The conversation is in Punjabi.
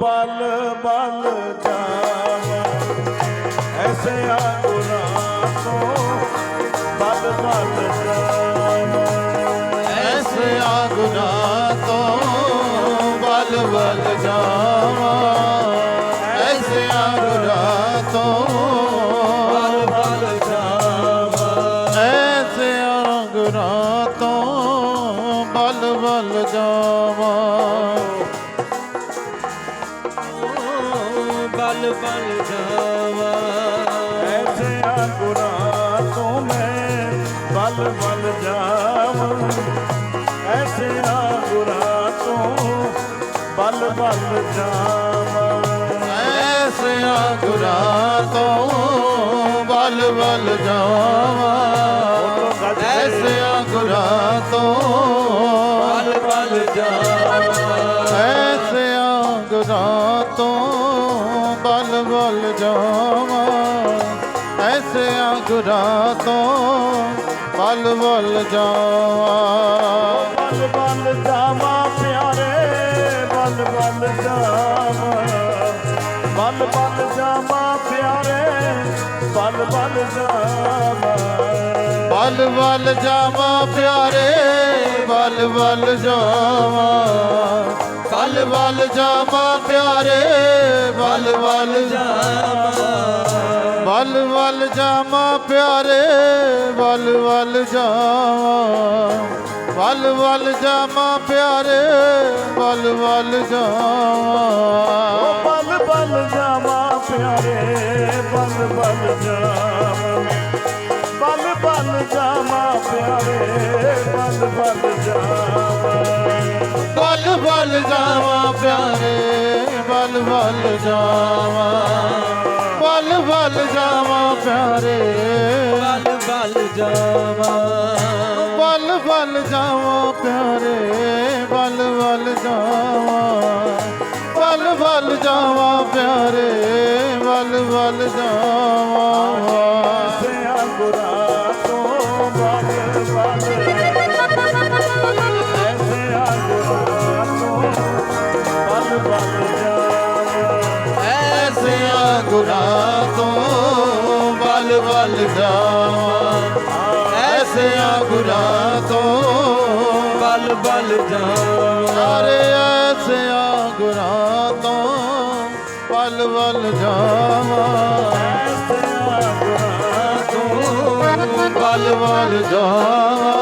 ਬਲ ਬਲ ਜਾਵਾਂ ਐਸੇ ਆਗੁਰਾਂ ਤੋਂ ਬਲ ਬਲ ਜਾਵਾਂ ਐਸੇ ਆਗੁਨਾ ਤੋਂ ਬਲ ਬਲ ਜਾਵਾਂ ਐਸੇ ਆਗੁਨਾ ਤੋਂ ਬਲ ਬਲ ਜਾਵਾਂ ਐਸੇ ਆਗੁਨਾ ਤੋਂ ਬਲ ਬਲ ਜਾਵਾਂ ਬਲ ਬਲ ਜਾਵਾ। ਐਸੇ ਆਗੁਰਾਂ ਤੋਂ ਮੈਂ ਬਲ ਬਲ ਜਾਵਾਂ। ਐਸੇ ਆਗੁਰਾਂ ਤੋਂ ਬਲ ਬਲ ਜਾਵਾਂ। ਐਸੇ ਆਗੁਨਾ ਤੋਂ ਬਲ ਬਲ ਜਾਵਾਂ। ਐਸੇ ਆਗੁਨਾ ਤੋਂ ਬਲ ਬਲ ਜਾਵਾ। ਤੋਂ ਬਲ ਬਲ ਜਾਵਾਂ ਐਸੇ ਆਗੁਨਾ ਤੋਂ ਬਲ ਬਲ ਜਾਵਾਂ। ਬਲ ਬਲ ਜਾਵਾਂ ਪਿਆਰੇ ਬਲ ਬਲ ਜਾਵਾਂ। ਬਲ ਬਲ ਜਾਵਾਂ ਪਿਆਰੇ ਬਲ ਬਲ ਜਾਵਾਂ। ਬਲ ਬਲ ਜਾਵਾਂ ਪਿਆਰੇ ਬਲ ਬਲ ਜਾਵਾਂ। ਬਲ ਵੱਲ ਜਾਵਾਂ ਪਿਆਰੇ, ਵੱਲ ਬਲ ਬਲ ਵੱਲ ਜਾਵਾਂ ਪਿਆਰੇ ਬਲ ਵੱਲ ਜਾਵਾਂ। ਵੱਲ ਵੱਲ ਜਾਵਾਂ ਪਿਆਰੇ ਬਲ ਵੱਲ ਜਾਵਾਂ। ਵੱਲ ਬਲ ਜਾਵਾਂ ਪਿਆਰੇ ਬਲ ਵੱਲ ਜਾਵਾਂ। ਬਲ ਬਲ ਜਾਵਾਂ ਪਿਆਰੇ ਬਲ ਵੱਲ ਜਾਵਾਂ। ਬਲ ਬਲ ਜਾਵਾਂ ਪਿਆਰੇ ਬਲ ਬਲ ਜਾਵਾਂ ਬਲ ਬਲ ਜਾਵਾਂ ਪਿਆਰੇ ਬਲ ਬਲ ਜਾਵਾ ਬਲ ਬਲ ਜਾਵਾਂ ਪਿਆਰੇ ਬਲ ਬਲ ਜਾਵਾਂ ਬਲ ਬਲ ਜਾਵਾਂ ਪਿਆਰੇ ਬਲ ਬਲ ਜਾਵਾਂ ਸਿਆ ਗੁਰਾਂ ਤੋਂ ਬਲ ਬਲ ਬਲ ਬਲ ਗੁਨਾਹ ਤੋਂ ਬਲ ਬਲ ਜਾਵਾਂ। ਐਸੇ ਗੁਨਾਹ ਤੋਂ ਬਲ ਬਲ ਜਾਵਾ। ਸਾਰੇ ਐਸੇ ਗੁਨਾਹ ਤੋਂ ਬਲ ਬਲ ਜਾਵਾਂ। ਐਸੇ ਗੁਰਾਂ ਤੋਂ ਬਲ ਬਲ ਜਾਵਾਂ।